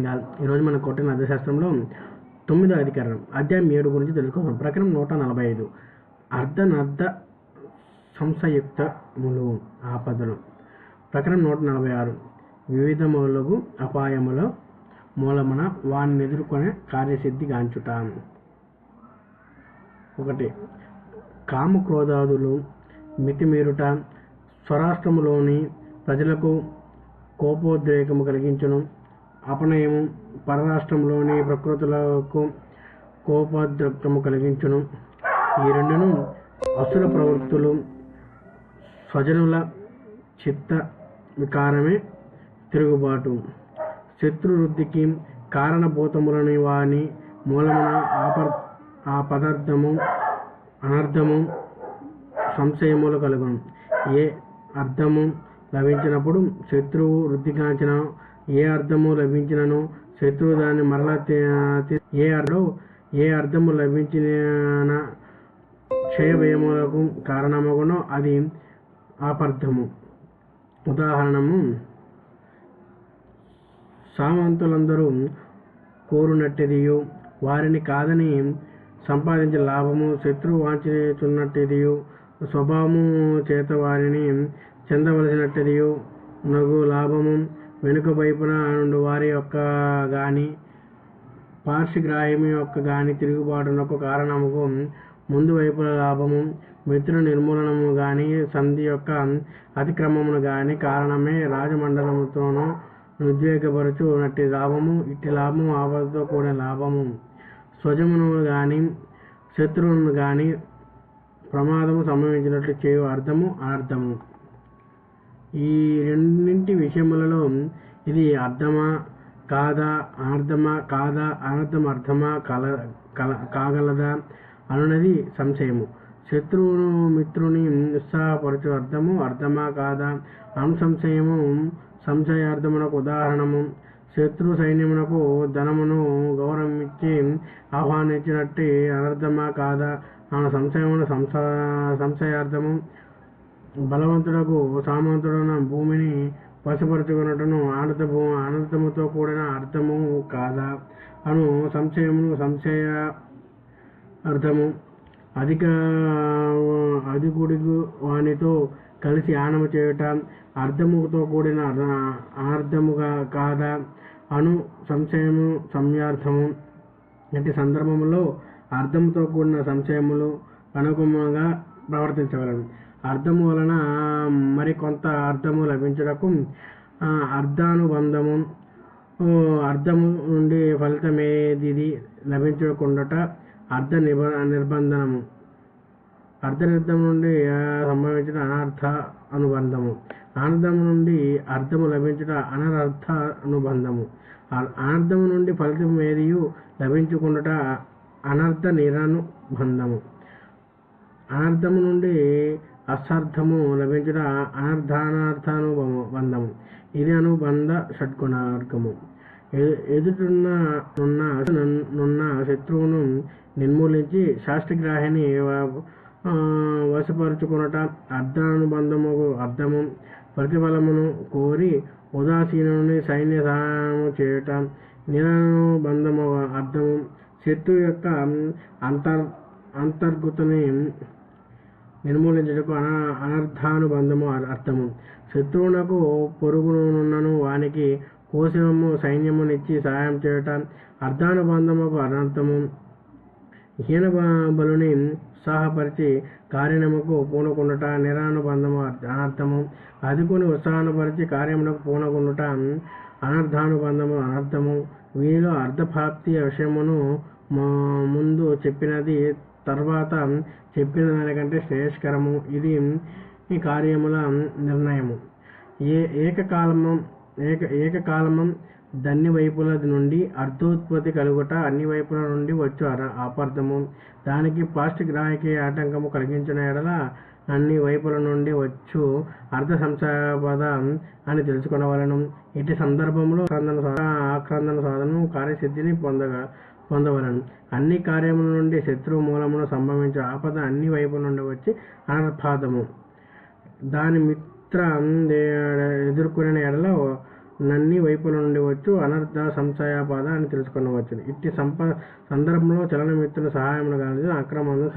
ఈరోజు మనం కొట్టిన అర్థశాస్త్రంలో తొమ్మిదో అధికారం అధ్యాయం ఏడు గురించి తెలుసుకోవాలి ప్రకరణం నూట నలభై ఐదు అర్ధనర్ధ సంశయుక్తములు ఆపదలు. ప్రకరణం నూట నలభై ఆరు వివిధములకు అపాయముల మూలమున వారిని ఎదుర్కొనే కార్యసిద్ధి గాంచుట. ఒకటి. కామక్రోధాదులు మితిమీరుట స్వరాష్ట్రములోని ప్రజలకు కోపోద్రేకము కలిగించడం అపనయము పరరాష్ట్రంలోని ప్రకృతులకు కోపోద్రేకము కలిగించును. ఈ రెండును అసుర ప్రవృత్తులు స్వజనుల చిత్త వికారమే తిరుగుబాటు. శత్రువృద్ధికి కారణభూతములని వాని మూలమున ఆపర్ ఆ పదార్థము అనర్థము సంశయములు కలుగును. ఏ అర్థము లభించినప్పుడు శత్రువు వృద్ధిగాంచిన ఏ అర్థము లభించినను? శత్రువు దాన్ని మరలా ఏ అర్థం ఏ అర్థము లభించిన క్షయభయములకు కారణమగునో అది ఆపర్థము ఉదాహరణము సామంతులందరూ కోరునట్టిదియు వారిని కాదని సంపాదించే లాభము శత్రువు వాంఛించున్నట్టిదియు స్వభావము చేత వారిని చెందవలసినట్టిదియు నగు లాభము వెనుక వైపున నుండి వారి యొక్క గాని పార్శ్వగ్రాహ్యము యొక్క గాని తిరుగుబాటునకు కారణముకు ముందు వైపుల లాభము మిత్రుల నిర్మూలనము గాని సంధి యొక్క అతిక్రమమును గాని కారణమే రాజమండలముతోనూ ఉద్వేగపరచు నట్టి లాభము ఇట్టి లాభము ఆపదతో కూడిన లాభము. స్వజమును కానీ శత్రువును కానీ ప్రమాదము సంభవించినట్లు చేయు అర్థము అనర్థము ఈ రెండింటి విషయములలో ఇది అర్థమా కాదా అనర్థమా కాదా అనర్థం అర్థమా కల కల కాగలదా అనున్నది సంశయము. శత్రువును మిత్రుని ఉత్సాహపరచు అర్థము అర్థమా కాదా అనుసంశయము సంశయార్థమునకు ఉదాహరణము. శత్రు సైన్యమునకు ధనమును గౌరవించి ఆహ్వానించినట్టు అనర్థమా కాదా అన్న సంశయమును సంశ సంశయార్థము. బలవంతుడకు సామంతుడున భూమిని వశపరుచుకున్నట్టును ఆనందము ఆనందముతో కూడిన అర్థము కాదా? అను సంశయమును సంశయ అర్థము. అధిక అధికుడికి వానితో కలిసి ఆనము చేయుట అర్థముతో కూడిన అర్థ- అనర్థముగా కాదా? అను సంశయము సంయార్థము. అంటే సందర్భములో అర్థముతో కూడిన సంశయములు అనుగుణంగా ప్రవర్తించగలను అర్థము వలన మరికొంత అర్థము లభించుటకు అర్థానుబంధము అర్థము నుండి ఫలితమేది లభించకుండాట అర్థ నిబ నిర్బంధనము. అర్థనిర్థం నుండి సంభవించడం సంభవించిన అనర్థ అనుబంధము. ఆనందము నుండి అర్థము లభించుట అనర్థ అనుబంధము. అ- అనర్థము నుండి ఫలితం ఏదియు లభించుకుండుట అనర్థ నిరనుబంధము. అనర్థము నుండి అసార్థము లభించుట అనర్థానార్థానుబంధము బంధము. ఇది అనుబంధ షట్గుణార్గము ఎ- నున్న నున్న శత్రువును నిర్మూలించి శాస్త్రగ్రాహిని వ- ఆ, వశపరుచుకున్నట అర్ధానుబంధము అర్థము ప్రతిఫలమును కోరి ఉదాసీనుని సైన్య సహాయము చేయుట నిరనుబంధము అర్థము. శత్రువు యొక్క అంతర్ అంతర్గుతని నిర్మూలించుటకు అన అనర్థానుబంధము అర్థము. శత్రువునకు పొరుగునున్నను వానికి కోశము సైన్యమునిచ్చి సహాయం చేయట అర్థానుబంధముకు అనర్థము హీన బలుని ఉత్సాహపరిచి కార్యముకు పూనుకుండుట నిరానుబంధము అనర్థము. అధికుని ఉత్సాహపరిచి కార్యములకు పూనుకుండుట అనర్థానుబంధము అనర్థము. వీరిలో అర్ధప్రాప్తి విషయమును ముందు చెప్పినది తర్వాత చెప్పిన దానికంటే శ్రేయస్కరము. ఇది ఈ కార్యముల నిర్ణయము. ఏ ఏకకాలము ఏక ఏకకాలము దన్ని వైపుల నుండి అర్థోత్పత్తి కలుగుట అన్ని వైపుల నుండి వచ్చు అర- అపార్థము దానికి పాష్టిగ్రాహికి ఆటంకము కలిగించిన ఎడల అన్ని వైపుల నుండి వచ్చు అర్థ సంసాపద అని తెలుసుకునవలను. ఇటు సందర్భంలో ఆక్రందన ఆక్రందన సాధనం కార్యసిద్ధిని పొందగ పొందవలను. అన్ని కార్యముల నుండి శత్రువు మూలమున సంభవించే ఆపద అన్ని వైపు నుండి వచ్చి అనర్పాదము దాని మిత్ర ఎదుర్కొనే ఎడల నన్ని వైపుల నుండి వచ్చు అనర్థ సంశయాపాద అని తెలుసుకొనవచ్చు ఇట్టి సంప సందర్భంలో చలనమిత్రుల సహాయమును గావించి అక్రమంగా